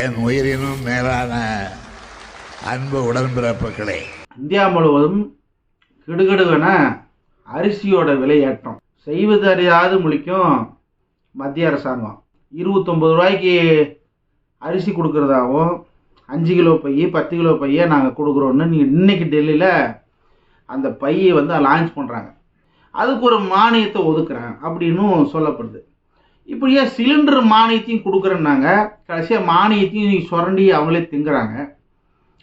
என் உயிரினும் மேலான அன்பு உடன்பிறப்புகளே. இந்தியா முழுவதும் கிடுகிடுவென அரிசியோட விலை ஏற்றம் செய்வது அறியாது முழிக்கும் மத்திய அரசாங்கம். இருபத்தொம்பது ரூபாய்க்கு அரிசி கொடுக்குறதாவும் அஞ்சு கிலோ பை பத்து கிலோ பையை நாங்கள் கொடுக்குறோன்னு நீங்கள் இன்னைக்கு டெல்லியில் அந்த பையை வந்து லான்ச் பண்ணுறாங்க அதுக்கு ஒரு மானியத்தை ஒதுக்குறேன் அப்படின்னும் சொல்லப்படுது. இப்படியே சிலிண்டர் மானியத்தையும் கொடுக்குறேன்னாங்க. கடைசியாக மானியத்தையும் சுரண்டி அவங்களே திங்குறாங்க.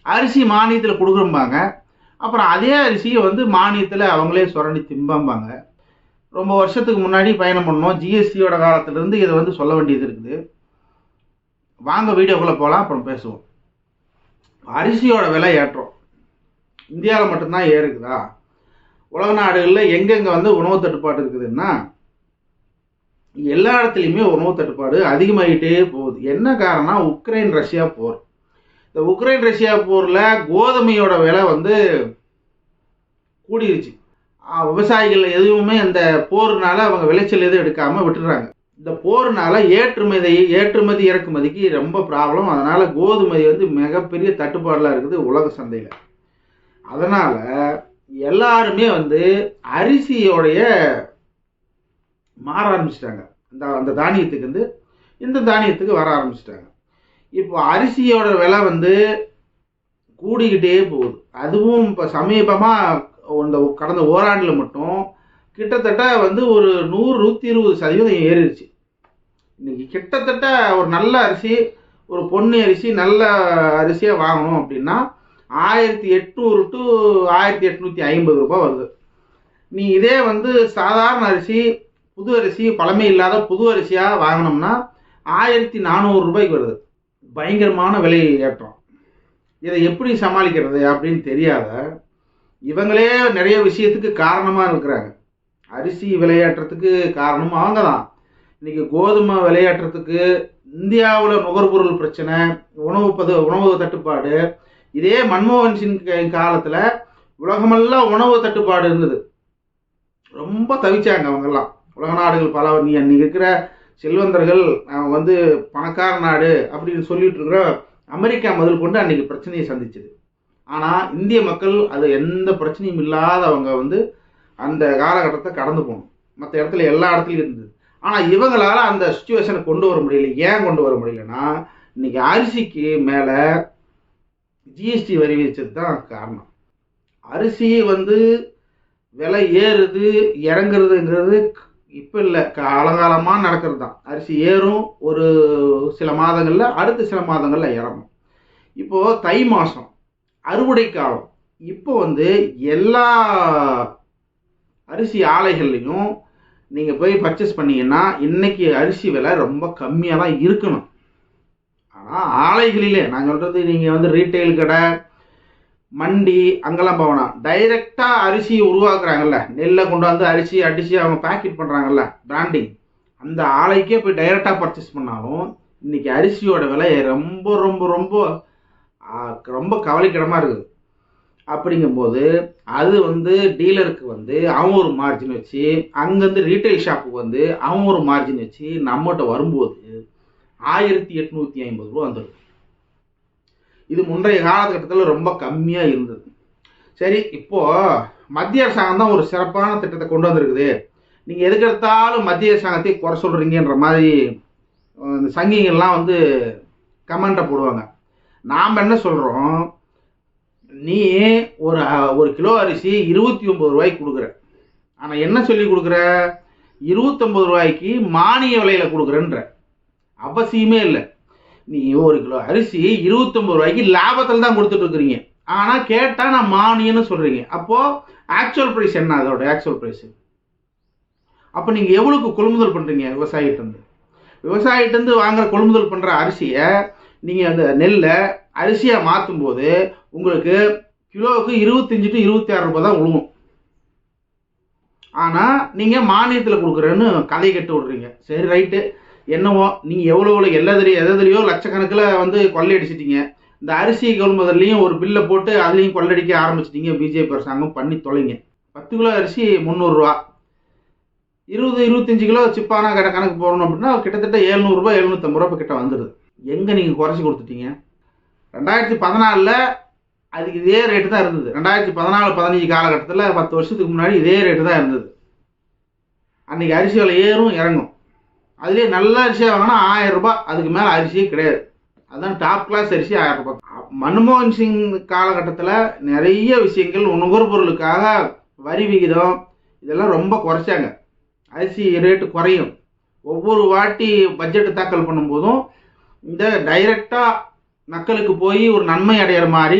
அரிசி மானியத்தில் கொடுக்குறம்பாங்க. அப்புறம் அதே அரிசியை வந்து மானியத்தில் அவங்களே சுரண்டி திம்பாம்பாங்க. ரொம்ப வருஷத்துக்கு முன்னாடி பயணம் பண்ணோம். ஜிஎஸ்டியோட காலத்திலேருந்து இதை வந்து சொல்ல வேண்டியது இருக்குது. வாங்க வீடியோக்குள்ளே போகலாம் அப்புறம் பேசுவோம். அரிசியோட விலை ஏற்றம். இந்தியாவில் மட்டும்தான் ஏறுக்குதா உலக நாடுகளில் எங்கெங்கே வந்து உணவு தட்டுப்பாடு இருக்குதுன்னா எல்லா இடத்துலையுமே உணவு தட்டுப்பாடு அதிகமாகிட்டே போகுது. என்ன காரணம் உக்ரைன் ரஷ்யா போர். இந்த உக்ரைன் ரஷ்யா போரில் கோதுமையோட விலை வந்து கூடிருச்சு. விவசாயிகள் எதுவுமே இந்த போர்னால அவங்க விளைச்சல் எதுவும் எடுக்காமல் விட்டுறாங்க இந்த போர்னால ஏற்றுமதி ஏற்றுமதி இறக்குமதிக்கு ரொம்ப ப்ராப்ளம் அதனால் கோதுமை வந்து மிகப்பெரிய தட்டுப்பாடெலாம் இருக்குது உலக சந்தையில். அதனால் எல்லாருமே வந்து அரிசியோடைய மாற ஆரம்பிச்சிட்டாங்க. இந்த அந்த தானியத்துக்கு வந்து இந்த தானியத்துக்கு வர ஆரம்பிச்சிட்டாங்க. இப்போ அரிசியோட விலை வந்து கூடிக்கிட்டே போகுது. அதுவும் இப்போ சமீபமாக இந்த கடந்த ஓராண்டில் மட்டும் கிட்டத்தட்ட வந்து ஒரு நூறு நூற்றி இருபது சதவீதம் ஏறிடுச்சு. இன்னைக்கு கிட்டத்தட்ட ஒரு நல்ல அரிசி ஒரு பொன்னி அரிசி நல்ல அரிசியாக வாங்கணும் அப்படின்னா ஆயிரத்தி எட்நூறு டு ஆயிரத்தி எட்நூற்றி ஐம்பது ரூபாய் வருது. நீ இதே வந்து சாதாரண அரிசி புது அரிசி பழமை இல்லாத புது அரிசியாக வாங்கினோம்னா ஆயிரத்தி நானூறு ரூபாய்க்கு வருது. பயங்கரமான விலை ஏற்றம். இதை எப்படி சமாளிக்கிறது அப்படின்னு தெரியாத இவங்களே நிறைய விஷயத்துக்கு காரணமாக இருக்கிறாங்க. அரிசி விளையாட்டுறதுக்கு காரணம் அவங்க தான். இன்னைக்கு கோதுமை விளையாட்டுறதுக்கு இந்தியாவில் நுகர்பொருள் பிரச்சனை உணவு பது உணவு தட்டுப்பாடு இதே மன்மோகன் சிங் காலத்தில் உலகமெல்லாம் உணவு தட்டுப்பாடு இருந்தது. ரொம்ப தவிச்சாங்க அவங்கெல்லாம். உலக நாடுகள் பல நீ அன்னைக்கு இருக்கிற செல்வந்தர்கள் வந்து பணக்கார நாடு அப்படின்னு சொல்லிட்டு இருக்கிற அமெரிக்கா முதல் கொண்டு அன்னைக்கு பிரச்சனையை சந்திச்சது. ஆனால் இந்திய மக்கள் அது எந்த பிரச்சனையும் இல்லாத அவங்க வந்து அந்த காலகட்டத்தை கடந்து போகணும் மற்ற இடத்துல எல்லா இடத்துலையும் இருந்தது. ஆனால் இவங்களால் அந்த சுச்சுவேஷனை கொண்டு வர முடியல. ஏன் கொண்டு வர முடியலன்னா இன்னைக்கு அரிசிக்கு மேலே ஜிஎஸ்டி வரி விதிச்சது தான் காரணம். அரிசி வந்து விலை ஏறுது இறங்குறதுங்கிறது இப்போ இல்லை காலங்காலமாக நடக்கிறது தான் அரிசி ஏறும் ஒரு சில மாதங்களில் அடுத்த சில மாதங்களில் இறங்கும். இப்போது தை மாதம் அறுவடை காலம். இப்போ வந்து எல்லா அரிசி ஆலைகள்லையும் நீங்கள் போய் பர்ச்சேஸ் பண்ணீங்கன்னா இன்றைக்கி அரிசி விலை ரொம்ப கம்மியாக தான் இருக்கணும். ஆனால் ஆலைகளிலே நான் சொல்கிறது நீங்கள் வந்து ரீட்டைல் கடை மண்டி அங்கெல்லாம் போவேனா டைரெக்டாக அரிசி உருவாக்குறாங்கல்ல. நெல்லை கொண்டு வந்து அரிசி அடித்து அவங்க பேக்கெட் பண்ணுறாங்கல்ல பிராண்டிங் அந்த ஆலைக்கே போய் டைரெக்டாக பர்ச்சேஸ் பண்ணாலும் இன்னைக்கு அரிசியோட விலை ரொம்ப ரொம்ப ரொம்ப ரொம்ப கவலைக்கிடமாக இருக்குது. அப்படிங்கும்போது அது வந்து டீலருக்கு வந்து அவன் ஒரு மார்ஜின் வச்சு அங்கேருந்து ரீட்டைல் ஷாப்புக்கு வந்து அவன் ஒரு மார்ஜின் வச்சு நம்மகிட்ட வரும்போது ஆயிரத்தி எட்நூற்றி ஐம்பது ரூபா வந்துடும். இது முந்தைய காலகட்டத்தில் ரொம்ப கம்மியாக இருந்தது. சரி இப்போது மத்திய அரசாங்கம் தான் ஒரு சிறப்பான திட்டத்தை கொண்டு வந்திருக்குது. நீங்கள் எதுக்கு எடுத்தாலும் மத்திய அரசாங்கத்தை குறை சொல்கிறீங்கன்ற மாதிரி இந்த சங்கிங்கள்லாம் வந்து கமெண்ட்டை போடுவாங்க. நாம் என்ன சொல்கிறோம் நீ ஒரு ஒரு கிலோ அரிசி இருபத்தி ஒம்பது ரூபாய்க்கு கொடுக்குற. ஆனால் என்ன சொல்லி கொடுக்குற? இருபத்தொம்பது ரூபாய்க்கு மானிய விலையில் கொடுக்குறேன்ற. அவசியமே இல்லை. நீ ஒரு கிலோ அரிசி இருபத்தொம்பது ரூபாய்க்கு லாபத்தில் தான் கொடுத்துட்டு இருக்கிறீங்க. ஆனால் கேட்டால் நான் மானியம்னு சொல்கிறீங்க அப்போது ஆக்சுவல் ப்ரைஸ் என்ன? அதோட ஆக்சுவல் ப்ரைஸ் அப்போ நீங்கள் எவ்வளோக்கு கொள்முதல் பண்ணுறீங்க விவசாயிகிட்டேருந்து விவசாயிகிட்டேருந்து வாங்குற கொள்முதல் பண்ணுற அரிசியை நீங்கள் அந்த நெல்லை அரிசியாக மாற்றும் போது உங்களுக்கு கிலோவுக்கு இருபத்தஞ்சி டு இருபத்தி ஆறு ரூபாய் தான் விழுவும் ஆனால் நீங்கள் மானியத்தில் கொடுக்குறேன்னு கதை கட்டு விடுறீங்க. சரி ரைட்டு என்னவோ நீங்கள் எவ்வளோ எவ்வளோ எல்லாத்துலேயும் எதுலையோ லட்சக்கணக்கில் வந்து கொள்ளையடிச்சிட்டீங்க. இந்த அரிசி கொள்முதல்லையும் ஒரு பில்லை போட்டு அதுலேயும் கொள்ளடிக்க ஆரம்பிச்சிட்டீங்க பிஜேபி அரசாங்கம். பண்ணி தொலைங்க. பத்து கிலோ அரிசி முந்நூறுரூவா இருபது இருபத்தஞ்சு கிலோ சிப்பானா கடை கணக்கு போடணும் அப்படின்னா கிட்டத்தட்ட எழுநூறுபா எழுநூற்றம்பது ரூபா கிட்ட வந்துடுது எங்கே நீங்கள் குறைச்சி கொடுத்துட்டீங்க? ரெண்டாயிரத்தி பதினாலில் அதுக்கு இதே ரேட்டு தான் இருந்தது. ரெண்டாயிரத்தி பதினாலு பதினஞ்சு காலகட்டத்தில் பத்து வருஷத்துக்கு முன்னாடி இதே ரேட்டு தான் இருந்தது. அன்றைக்கி அரிசி விலை ஏறும் இறங்கும். அதுலேயே நல்ல அரிசியாக வாங்கினா ஆயிரம் ரூபாய் அதுக்கு மேலே அரிசியே கிடையாது. அதுதான் டாப் கிளாஸ் அரிசி ஆயிரம் ரூபாய். மன்மோகன் சிங் காலகட்டத்தில் நிறைய விஷயங்கள் நுகர்பொருளுக்காக வரி விகிதம் இதெல்லாம் ரொம்ப குறைச்சாங்க. அரிசி ரேட்டு குறையும். ஒவ்வொரு வாட்டி பட்ஜெட்டு தாக்கல் பண்ணும்போதும் இந்த டைரெக்டாக மக்களுக்கு போய் ஒரு நன்மை அடையிற மாதிரி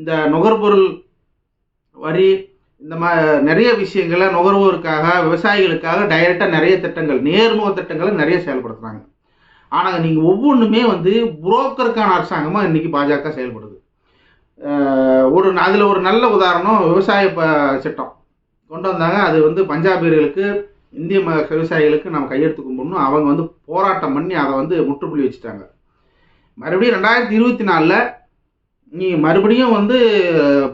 இந்த நுகர்பொருள் வரி இந்த மா நிறைய விஷயங்களை நுகர்வோருக்காக விவசாயிகளுக்காக டைரெக்டாக நிறைய திட்டங்கள் நேர்முக திட்டங்களை நிறைய செயல்படுத்துகிறாங்க ஆனால் நீங்கள் ஒவ்வொன்றுமே வந்து புரோக்கருக்கான அரசாங்கமாக இன்றைக்கி பாஜக செயல்படுது. ஒரு அதில் ஒரு நல்ல உதாரணம் விவசாய ப சட்டம் கொண்டு வந்தாங்க அது வந்து பஞ்சாபியர்களுக்கு இந்திய ம விவசாயிகளுக்கு நம்ம கையெழுத்து கும்பிடணும். அவங்க வந்து போராட்டம் பண்ணி அதை வந்து முற்றுப்புள்ளி வச்சுட்டாங்க. மறுபடியும் ரெண்டாயிரத்தி இருபத்தி நாலில் நீ மறுபடியும் வந்து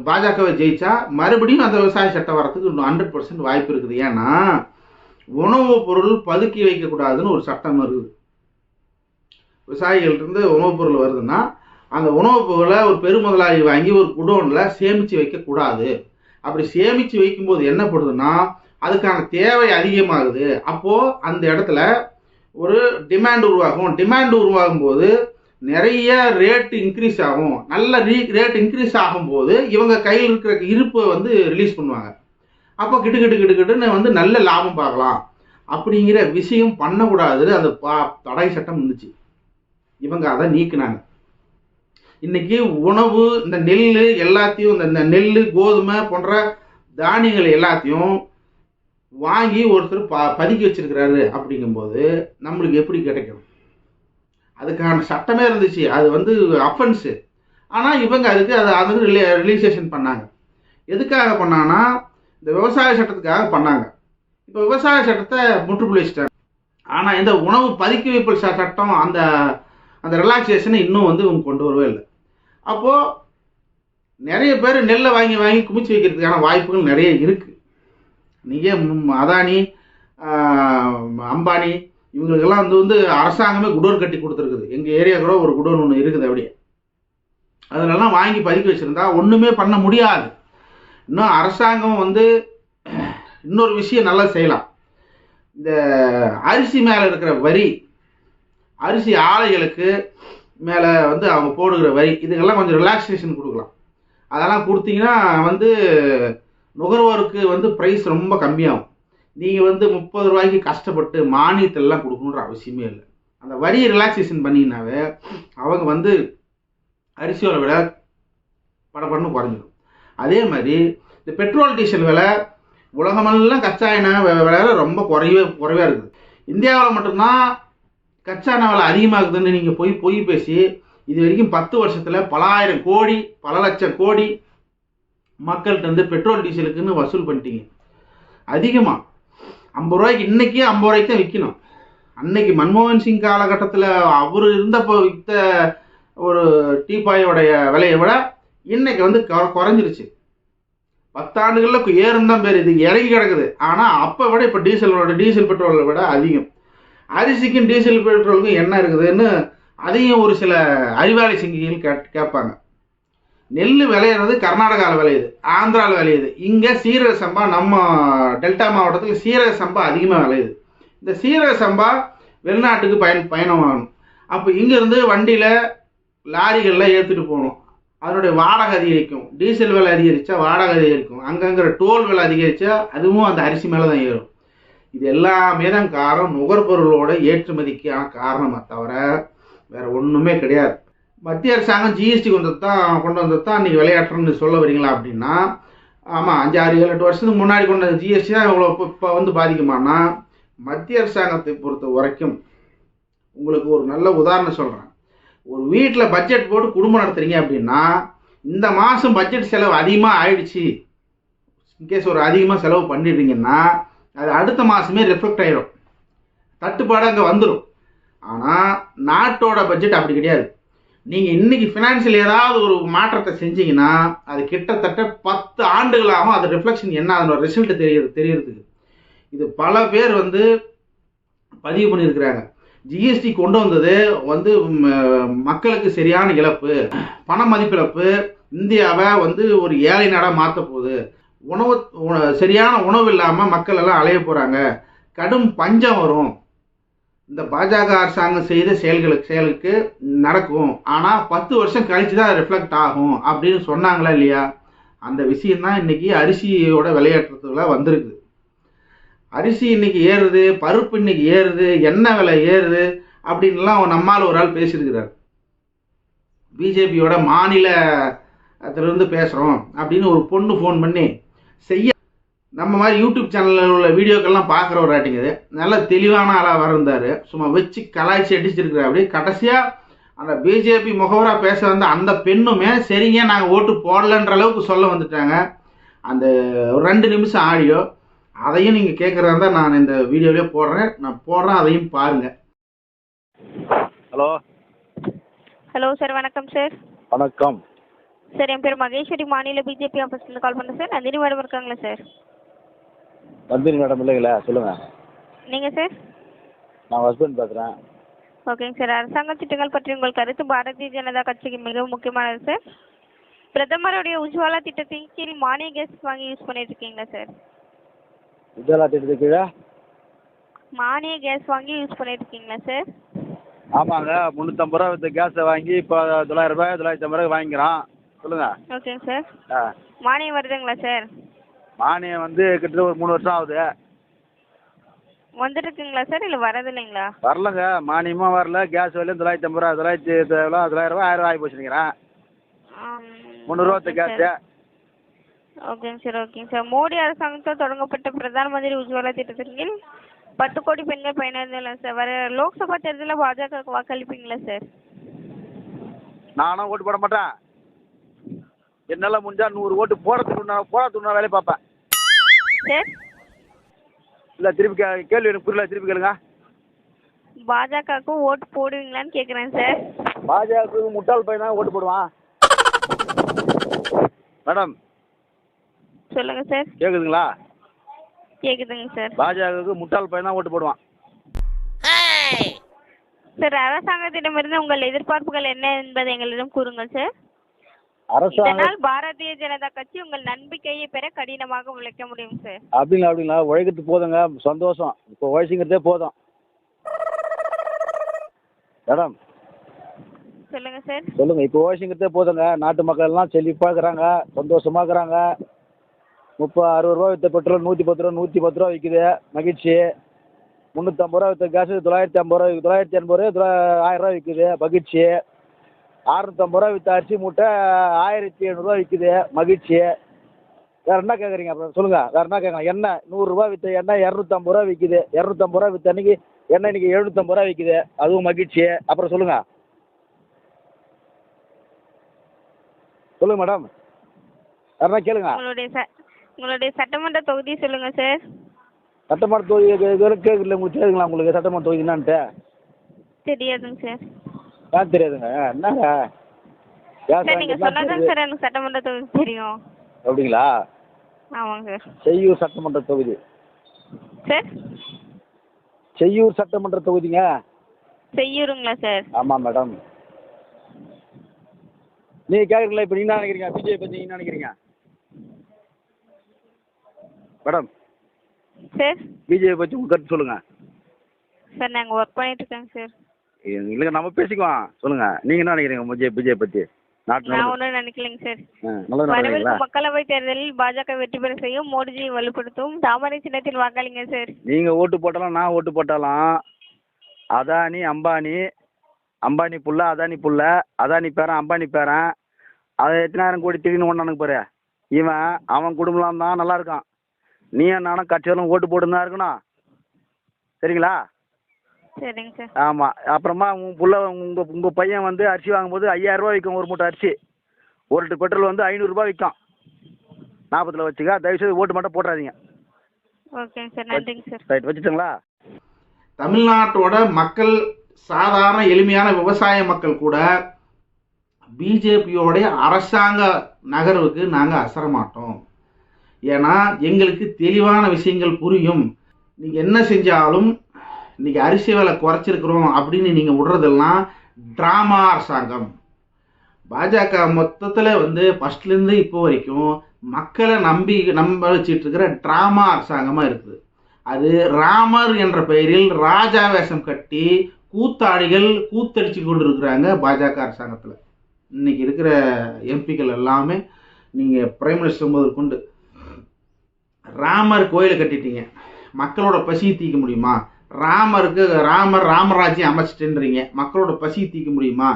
பாஜகவை ஜெயிச்சா மறுபடியும் அந்த விவசாய சட்டம் வரத்துக்கு ஹண்ட்ரட் பர்சன்ட் வாய்ப்பு இருக்குது. ஏன்னா உணவுப் பொருள் பதுக்கி வைக்கக்கூடாதுன்னு ஒரு சட்டம் இருக்குது விவசாயிகள்கிட்டருந்து உணவுப் பொருள் வருதுன்னா அந்த உணவுப் பொருளை ஒரு பெருமுதலாளி வாங்கி ஒரு குடோனில் சேமித்து வைக்கக்கூடாது. அப்படி சேமித்து வைக்கும்போது என்ன பண்ணுதுன்னா அதுக்கான தேவை அதிகமாகுது. அப்போது அந்த இடத்துல ஒரு டிமாண்ட் உருவாகும். டிமாண்ட் உருவாகும் போது நிறைய ரேட் இன்க்ரீஸ் ஆகும். நல்ல ரீ ரேட் இன்க்ரீஸ் ஆகும்போது இவங்க கையில் இருக்கிற இருப்பை வந்து ரிலீஸ் பண்ணுவாங்க. அப்போ கிட்டு கிட்டு கிட்டு கிட்டுன்னு வந்து நல்ல லாபம் பார்க்கலாம். அப்படிங்கிற விஷயம் பண்ணக்கூடாதுன்னு அந்த பா தடை சட்டம் இருந்துச்சு. இவங்க அதை நீக்கினாங்க. இன்னைக்கு உணவு இந்த நெல் எல்லாத்தையும் இந்த இந்த நெல் கோதுமை போன்ற தானியங்கள் எல்லாத்தையும் வாங்கி ஒருத்தர் ப பதுக்கி வச்சிருக்கிறாரு அப்படிங்கும்போது நம்மளுக்கு எப்படி கிடைக்கும்? அதுக்கான சட்டமே இருந்துச்சு. அது வந்து அஃபென்ஸு ஆனால் இவங்க அதுக்கு அதை அது வந்து ரிலே ரிலீசேஷன் பண்ணாங்க. எதுக்காக பண்ணாங்கன்னா இந்த விவசாய சட்டத்துக்காக பண்ணாங்க. இப்போ விவசாய சட்டத்தை முற்றுப்புள்ளிச்சிட்டாங்க. ஆனால் இந்த உணவு பதுக்கி வைப்பு ச- சட்டம் அந்த அந்த ரிலாக்ஸேஷனை இன்னும் வந்து இவங்க கொண்டு வரவே இல்லை. அப்போது நிறைய பேர் நெல்லை வாங்கி வாங்கி குமிச்சு வைக்கிறதுக்கான வாய்ப்புகள் நிறைய இருக்குது நீங்கள் அதானி அம்பானி இவங்களுக்கெல்லாம் வந்து வந்து அரசாங்கமே குடோன் கட்டி கொடுத்துருக்குது. எங்கள் ஏரியா கூட ஒரு குடோன் ஒன்று இருக்குது அப்படியே. அதிலெல்லாம் வாங்கி பதுக்கி வச்சுருந்தா ஒன்றுமே பண்ண முடியாது. இன்னும் அரசாங்கம் வந்து இன்னொரு விஷயம் நல்லா செய்யலாம். இந்த அரிசி மேலே இருக்கிற வரி அரிசி ஆலைகளுக்கு மேலே வந்து அவங்க போடுகிற வரி இதுக்கெல்லாம் கொஞ்சம் ரிலாக்ஸேஷன் கொடுக்கலாம். அதெல்லாம் கொடுத்தீங்கன்னா வந்து நுகர்வோருக்கு வந்து ப்ரைஸ் ரொம்ப கம்மியாகும். நீங்கள் வந்து முப்பது ரூபாய்க்கு கஷ்டப்பட்டு மானியத்திலலாம் கொடுக்கணுன்ற அவசியமே இல்லை. அந்த வரி ரிலாக்ஸேஷன் பண்ணிங்கனாவே அவங்க வந்து அரிசியோட விலை படப்படன்னு குறைஞ்சிடும். அதே மாதிரி இந்த பெட்ரோல் டீசல் விலை உலகமெல்லாம் கச்சா எண்ணெய் விலை ரொம்ப குறைவே குறைவாக இருக்குது. இந்தியாவில் மட்டும்தான் கச்சா எண்ணெய் விலை அதிகமாகுதுன்னு நீங்கள் போய் பொய் பேசி இது வரைக்கும் பத்து வருஷத்தில் பல ஆயிரம் கோடி பல லட்சம் கோடி மக்கள்கிட்ட வந்து பெட்ரோல் டீசலுக்குன்னு வசூல் பண்ணிட்டீங்க. அதிகமாக ஐம்பது ரூபாய்க்கு இன்னைக்கு ஐம்பது ரூபாய்க்கு தான் விற்கணும் அன்னைக்கு மன்மோகன் சிங் காலகட்டத்தில் அவர் இருந்தப்போ விற்ற ஒரு டீபாயோடைய விலையை விட இன்னைக்கு வந்து குறைஞ்சிருச்சு. பத்தாண்டுகளில் ஏறும் பேர். இது இறங்கி கிடக்குது. ஆனால் அப்போ விட இப்போ டீசலோட டீசல் பெட்ரோலை விட அதிகம். அரிசிக்கும் டீசல் பெட்ரோலுக்கும் என்ன இருக்குதுன்னு அதையும் ஒரு சில அறிவாளி சிங்கிகள் கேட் கேட்பாங்க. நெல் விளையிறது கர்நாடகாவில் விளையுது ஆந்திராவில் விளையுது. இங்கே சீரக சம்பா நம்ம டெல்டா மாவட்டத்தில் சீரக சம்பா அதிகமாக விளையுது. இந்த சீரக சம்பா வெளிநாட்டுக்கு பயன் பயணமாகணும். அப்போ இங்கேருந்து வண்டியில் லாரிகளில் ஏற்றுட்டு போகணும். அதனுடைய வாடகை அதிகரிக்கும். டீசல் விலை அதிகரித்தா வாடகை அதிகரிக்கும். அங்கங்கிற டோல் விலை அதிகரித்தா அதுவும் அந்த அரிசி மேலே தான் ஏறும். இது எல்லாமே தான் காரணம். நுகர்பொருளோட ஏற்றுமதிக்கான காரணமாக தவிர வேறு ஒன்றுமே கிடையாது. மத்திய அரசாங்கம் ஜிஎஸ்டி கொண்டு தான் கொண்டு வந்தது தான் இன்றைக்கி விளையாட்டுறன்னு சொல்ல வரீங்களா அப்படின்னா ஆமாம் அஞ்சு ஆறு ஏழு எட்டு வருஷத்துக்கு முன்னாடி கொண்டு வந்த ஜிஎஸ்டி தான் இவ்வளோ இப்போ இப்போ வந்து பாதிக்குமானா மத்திய அரசாங்கத்தை பொறுத்த வரைக்கும் உங்களுக்கு ஒரு நல்ல உதாரணம் சொல்கிறேன் ஒரு வீட்டில் பட்ஜெட் போட்டு குடும்பம் நடத்துகிறீங்க அப்படின்னா இந்த மாதம் பட்ஜெட் செலவு அதிகமாக ஆயிடுச்சு. இன்கேஸ் ஒரு அதிகமாக செலவு பண்ணிடுறீங்கன்னா அது அடுத்த மாதமே ரிஃப்ளெக்ட் ஆயிடும் தட்டுப்பாடு அங்கே வந்துடும் ஆனால் நாட்டோட பட்ஜெட் அப்படி கிடையாது. நீங்கள் இன்னைக்கு ஃபினான்ஷியல் ஏதாவது ஒரு மாற்றத்தை செஞ்சீங்கன்னா அது கிட்டத்தட்ட பத்து ஆண்டுகளாகும் அது ரிஃப்ளெக்ஷன் என்ன அதனோட ரிசல்ட் தெரியுது தெரியறதுக்கு. இது பல பேர் வந்து பதிவு பண்ணியிருக்கிறாங்க. ஜிஎஸ்டி கொண்டு வந்தது வந்து மக்களுக்கு சரியான இழப்பு பண மதிப்பிழப்பு இந்தியாவை வந்து ஒரு ஏழை நாடாக மாற்ற போகுது. உணவு சரியான உணவு இல்லாமல் மக்கள் எல்லாம் அலைய போகிறாங்க கடும் பஞ்சம் வரும். இந்த பாஜக அரசாங்கம் செய்த செயல்களுக்கு செயலுக்கு நடக்கும். ஆனால் பத்து வருஷம் கழிச்சு தான் ரிஃப்ளெக்ட் ஆகும் அப்படின்னு சொன்னாங்களா இல்லையா? அந்த விஷயம்தான் இன்னைக்கு அரிசியோட விளையாட்டுறதுல வந்திருக்கு. அரிசி இன்னைக்கு ஏறுது பருப்பு இன்னைக்கு ஏறுது எண்ணெய் விலை ஏறுது அப்படின்லாம் நம்மால் ஒரு ஆள் பேசியிருக்கிறார். பிஜேபியோட மாநிலத்திலிருந்து பேசுகிறோம் அப்படின்னு ஒரு பொண்ணு ஃபோன் பண்ணி செய்ய நம்ம மாதிரி யூடியூப் சேனலில் உள்ள வீடியோக்கெல்லாம் பார்க்குற ஒரு ஆட்டிங்க நல்ல தெளிவான ஆளாக இருந்தார் சும்மா வச்சு கலாய்ச்சி அடிச்சிருக்கிறார். அப்படி கடைசியாக அந்த பிஜேபி முகவராக பேச வந்த அந்த பெண்ணுமே சரிங்க நாங்கள் ஓட்டு போடலன்ற அளவுக்கு சொல்ல வந்துட்டாங்க. அந்த ஒரு ரெண்டு நிமிஷம் ஆடியோ அதையும் நீங்கள் கேட்குறதா இருந்தால் நான் இந்த வீடியோவிலே போடுறேன். நான் போடுறேன் அதையும் பாருங்கள் ஹலோ. ஹலோ சார் வணக்கம் சார் வணக்கம். சார் என் பேர் மகேஸ்வரி. மாநில பிஜேபி ஆஃபீஸ்லேருந்து கால் பண்ணேன் சார் நந்தினி மேடம் இருக்காங்களா சார் நந்தினி மேடம் இல்லைங்களா? சொல்லுங்கள் நீங்கள் சார் நான் ஹஸ்பண்ட் பேசுகிறேன் ஓகேங்க சார் அரசாங்க திட்டங்கள் பற்றி உங்கள் கருத்து பாரதிய ஜனதா கட்சிக்கு மிகவும் முக்கியமானது சார் பிரதமருடைய உஜ்வாலா திட்டத்தின் கீழ் மானிய கேஸ் வாங்கி யூஸ் பண்ணிட்டு இருக்கீங்களா சார் வித்யாலா திட்டத்துக்கு கீழே? மானிய கேஸ் வாங்கி யூஸ் பண்ணிட்டு இருக்கீங்களா சார் ஆமாங்க. முந்நூற்றம்பது ரூபா வித்த கேஸை வாங்கி இப்போ தொள்ளாயிரம் ரூபாய் தொள்ளாயிரத்தி ஐம்பது ரூபாய் வாங்கிக்கிறோம். சொல்லுங்கள் ஓகேங்க சார் ஆ. மானியம் வருதுங்களா சார் மானியம் வந்து கிட்டத்தட்ட ஒரு மூணு வருஷம் ஆகுது. வந்துட்டு இருக்குங்களா சார்? இல்லை வரது இல்லைங்களா வரலங்க. மானியமும் வரல. கேஸ் விலையும் தொள்ளாயிரத்தி ஐம்பது ரூபா தொள்ளாயிரத்தி எவ்வளோ தொள்ளாயிரம் ரூபாய் ஆயிரம் ரூபாய் ஆகி போச்சுங்கிறேன் முந்நூறுரூவா கேஸு. ஓகேங்க சார். ஓகேங்க சார் மோடி அரசாங்கத்தால் தொடங்கப்பட்ட பிரதான் மந்திரி உஜ்வாலா திட்டத்தின் கீழ் பத்து கோடி பெண்கள் பயனடைந்தலாம் சார். வர லோக்சபா தேர்தலில் பாஜகவுக்கு வாக்களிப்பீங்களா சார்? நானும் ஓட்டு போட மாட்டேன். என்னால் முடிஞ்சா நூறு ஓட்டு போடுறதுக்கு நான் போடுறதுக்கு நான் வேலையை பார்ப்பேன். சார் இல்லை திருப்பி கே கேள்வி எனக்கு புரியல திருப்பி கேளுங்க. பாஜகவுக்கு ஓட்டு போடுவீங்களான்னு கேட்குறேன் சார். பாஜகவுக்கு முட்டாள் பையன் தான் ஓட்டு போடுவான். மேடம். சொல்லுங்கள் சார். கேட்குதுங்களா கேட்குதுங்க சார். பாஜகவுக்கு முட்டாள் பையன் தான் ஓட்டு போடுவான். சார் அரசாங்கத்திடமிருந்து உங்கள் எதிர்பார்ப்புகள் என்ன என்பதை எங்களிடம் கூறுங்கள் சார். அரசாங்கம் பாரதிய ஜனதா கட்சி உங்கள் நம்பிக்கையை பெற கடினமாக உழைக்க முடியும் சார் அப்படிங்களா அப்படிங்களா? உழைக்கிறது போதுங்க. சந்தோஷம். இப்போ உழைச்சிங்கிறதே போதும். மேடம். சொல்லுங்க சார் சொல்லுங்கள் இப்போ உழைச்சிங்கிறதே போதுங்க. நாட்டு மக்கள் எல்லாம் செழிப்பாக இருக்கிறாங்க சந்தோஷமா இருக்கிறாங்க. முப்பது அறுபது ரூபா விற்ற பெட்ரோல் நூற்றி பத்து ரூபா நூற்றி பத்து ரூபா விற்குது மகிழ்ச்சி. முந்நூற்றம்பது ரூபா விற்ற கேஸு தொள்ளாயிரத்தி ஐம்பது ரூபா. தொள்ளாயிரத்தி எண்பது ரூபா தொள்ளா ஆயிரம் ரூபா விற்குது மகிழ்ச்சி. அறுநூத்தம்பது ரூபா விற்ற அரிசி மூட்டை ஆயிரத்தி எழுநூறுவா விற்குது மகிழ்ச்சி. வேற என்ன கேட்குறீங்க அப்புறம் சொல்லுங்கள் வேற என்ன கேட்கலாம் எண்ணெய் நூறுரூவா விற்ற எண்ணெய் இரநூத்தம்பது ரூபா விற்குது இரநூத்தம்பது ரூபா விற்ற அன்னைக்கு எண்ணெய் இன்னைக்கு எழுநூத்தம்பது ரூபா விற்குது அதுவும் மகிழ்ச்சி. அப்புறம் சொல்லுங்கள் சொல்லுங்கள் மேடம் வேற கேளுங்க. உங்களுடைய ச உங்களுடைய சட்டமன்ற தொகுதி சொல்லுங்க சார் சட்டமன்ற தொகுதி கேட்கல உங்களுக்கு உங்களுக்கு சட்டமன்ற தொகுதி என்னான்ட்டு? தெரியாதுங்க சார் ஏன் தெரியாதுங்க என்னங்க சார் நீங்கள் தெரியுது. சார் எனக்கு சட்டமன்ற தொகுதி தெரியும். அப்படிங்களா? ஆமாங்க. சார் செய்யூர் சட்டமன்ற தொகுதி. சார்? செய்யூர் சட்டமன்ற தொகுதிங்க? செய்யூருங்களா சார்? ஆமாம் மேடம். நீங்கள் கேட்குறீங்களா இப்போ நீங்கள் நினைக்கிறீங்க? பிஜேபி பற்றி நீங்கள் நினைக்கிறீங்க? மேடம். சார்? பிஜேபி பற்றி உங்கள் கருத்து சொல்லுங்கள் சார் நாங்கள் ஒர்க் பண்ணிட்டு இருக்கோங்க சார். இல்லைங்க நம்ம பேசிக்குவோம். சொல்லுங்கள் நீங்கள் என்ன நினைக்கிறீங்க பிஜே பிஜேபி பற்றி நான் ஒன்றும் நினைக்கலைங்க சார். வரவிருக்கும் தேர்தலில் பாஜக வெற்றி பெற செய்யும் மோடிஜியை வலுப்படுத்தும் தாமரை சின்னத்தில் வாக்களிங்க சார். நீங்கள் ஓட்டு போட்டாலும் நான் ஓட்டு போட்டாலும் அதானி அம்பானி அம்பானி புள்ள அதானி புள்ள அதானி பேரன் அம்பானி பேரன் அதை எத்தனாயிரம் கோடி திடீர்னு ஒன்றானுக்கு பாரு. இவன் அவன் குடும்பம் தான் நல்லா இருக்கான். நீ நானும் கட்சியாலும் ஓட்டு போட்டுன்னு தான் இருக்கணும். சரிங்களா? சரிங்க சார். ஆமாம் அப்புறமா உன் புள்ள உங்கள் உங்கள் பையன் வந்து அரிசி வாங்கும்போது ஐயாயிரரூபா விற்கும் ஒரு மூட்டை அரிசி. ஒரு லிட்டர் பெட்ரோல் வந்து ஐநூறுரூபா விற்கும் ஞாபகத்தில் வச்சுக்க. தயவுசெய்து ஓட்டு மட்டும் போட்டுறாதீங்க. ஓகேங்க சார். நன்றிங்க சார். ரைட் வச்சுட்டுங்களா? தமிழ்நாட்டோட மக்கள் சாதாரண எளிமையான விவசாய மக்கள் கூட பிஜேபியோடைய அரசாங்க நகர்வுக்கு நாங்கள் அசர மாட்டோம். ஏன்னா எங்களுக்கு தெளிவான விஷயங்கள் புரியும். நீங்கள் என்ன செஞ்சாலும் இன்னைக்கு அரிசி விலை குறைச்சிருக்கிறோம் அப்படின்னு நீங்கள் விடுறதெல்லாம் ட்ராமா அரசாங்கம். பாஜக மொத்தத்தில் வந்து ஃபஸ்ட்லேருந்து இப்போ வரைக்கும் மக்களை நம்பி நம்ப வச்சுட்டு இருக்கிற ட்ராமா அரசாங்கமாக இருக்குது. அது ராமர் என்ற பெயரில் ராஜா வேஷம் கட்டி கூத்தாடிகள் கூத்தடிச்சு கொண்டு இருக்கிறாங்க பாஜக அரசாங்கத்தில். இன்னைக்கு இருக்கிற எம்பிக்கள் எல்லாமே நீங்கள் பிரைம் மினிஸ்டர் முதற்கொண்டு ராமர் கோயிலை கட்டிட்டீங்க. மக்களோட பசியை தீர்க்க முடியுமா? ராமருக்கு ராமர் ராமராஜ்யம் அமைச்சிட்டுன்றீங்க. மக்களோட பசியை தீர்க்க முடியுமா?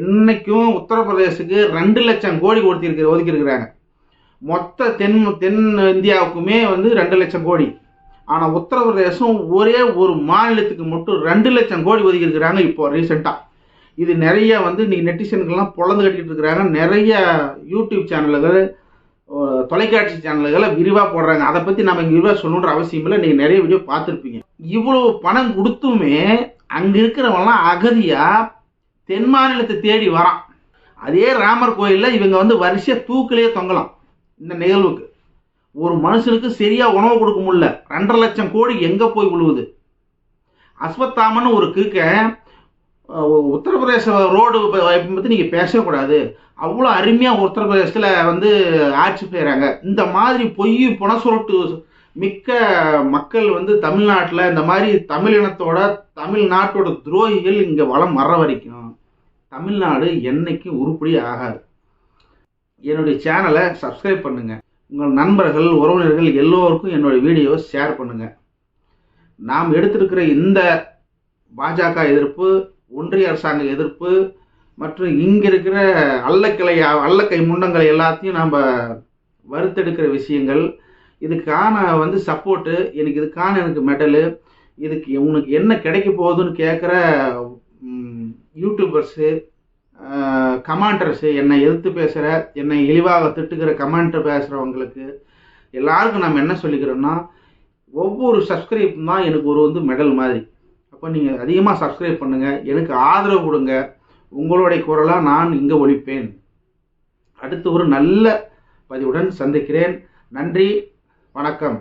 இன்னைக்கும் உத்தரப்பிரதேசத்துக்கு ரெண்டு லட்சம் கோடி கொடுத்திருக்கிற ஒதுக்கியிருக்கிறாங்க. மொத்த தென் தென் இந்தியாவுக்குமே வந்து ரெண்டு லட்சம் கோடி. ஆனால் உத்தரப்பிரதேசம் ஒரே ஒரு மாநிலத்துக்கு மட்டும் ரெண்டு லட்சம் கோடி ஒதுக்கியிருக்கிறாங்க இப்போ ரீசெண்டாக இது நிறைய வந்து இன்னைக்கு நெட்டிசன்கள்லாம் பொழந்து கட்டிகிட்டு இருக்கிறாங்க. நிறைய யூடியூப் சேனல்கள் தொலைக்காட்சி சேனல்களை விரிவாக போடுறாங்க. அதை பற்றி நம்ம இங்கே விரிவாக சொல்லணுன்ற அவசியம் இல்லை. நீங்கள் நிறைய வீடியோ பார்த்துருப்பீங்க. இவ்வளவு பணம் கொடுத்துமே அங்கே இருக்கிறவங்கலாம் அகதியாக தென் மாநிலத்தை தேடி வரான். அதே ராமர் கோயிலில் இவங்க வந்து வரிசையாக தூக்கிலேயே தொங்கலாம் இந்த நிகழ்வுக்கு. ஒரு மனுஷனுக்கு சரியாக உணவு கொடுக்க முடியல. ரெண்டரை லட்சம் கோடி எங்கே போய் விழுவுது? அஸ்வத்தாமன்னு ஒரு கிருக்க உத்தரப்பிரதேச ரோடு பற்றி நீங்கள் பேசக்கூடாது அவ்வளோ அருமையாக உத்தரப்பிரதேசத்தில் வந்து ஆட்சி செய்கிறாங்க இந்த மாதிரி பொய் புன சுருட்டு மிக்க மக்கள் வந்து தமிழ்நாட்டில் இந்த மாதிரி தமிழினத்தோட தமிழ்நாட்டோட துரோகிகள் இங்கே வளம் வர்ற வரைக்கும் தமிழ்நாடு என்னைக்கும் உருப்படி ஆகாது. என்னுடைய சேனலை சப்ஸ்கிரைப் பண்ணுங்கள் உங்கள் நண்பர்கள் உறவினர்கள் எல்லோருக்கும் என்னுடைய வீடியோவை ஷேர் பண்ணுங்கள் நாம் எடுத்திருக்கிற இந்த பாஜக எதிர்ப்பு ஒன்றிய அரசாங்க எதிர்ப்பு மற்றும் இங்கே இருக்கிற அல்லக்கிளை அல்லக்கை முண்டங்கள் எல்லாத்தையும் நாம் வறுத்தெடுக்கிற விஷயங்கள் இதுக்கான வந்து சப்போர்ட்டு எனக்கு இதுக்கான எனக்கு மெடலு இதுக்கு உனக்கு என்ன கிடைக்க போகுதுன்னு கேட்குற யூடியூபர்ஸு கமாண்டர்ஸு என்னை எதிர்த்து பேசுகிற என்னை இழிவாக திட்டுக்கிற கமெண்ட்டர் பேசுகிறவங்களுக்கு எல்லாருக்கும் நம்ம என்ன சொல்லிக்கிறோம்னா ஒவ்வொரு சப்ஸ்கிரைப் தான் எனக்கு ஒரு வந்து மெடல் மாதிரி. அப்போ நீங்கள் அதிகமாக சப்ஸ்கிரைப் பண்ணுங்கள் எனக்கு ஆதரவு கொடுங்க உங்களுடைய குரலாக நான் இங்கே ஒழிப்பேன் அடுத்து ஒரு நல்ல பதிவுடன் சந்திக்கிறேன். நன்றி. வணக்கம்.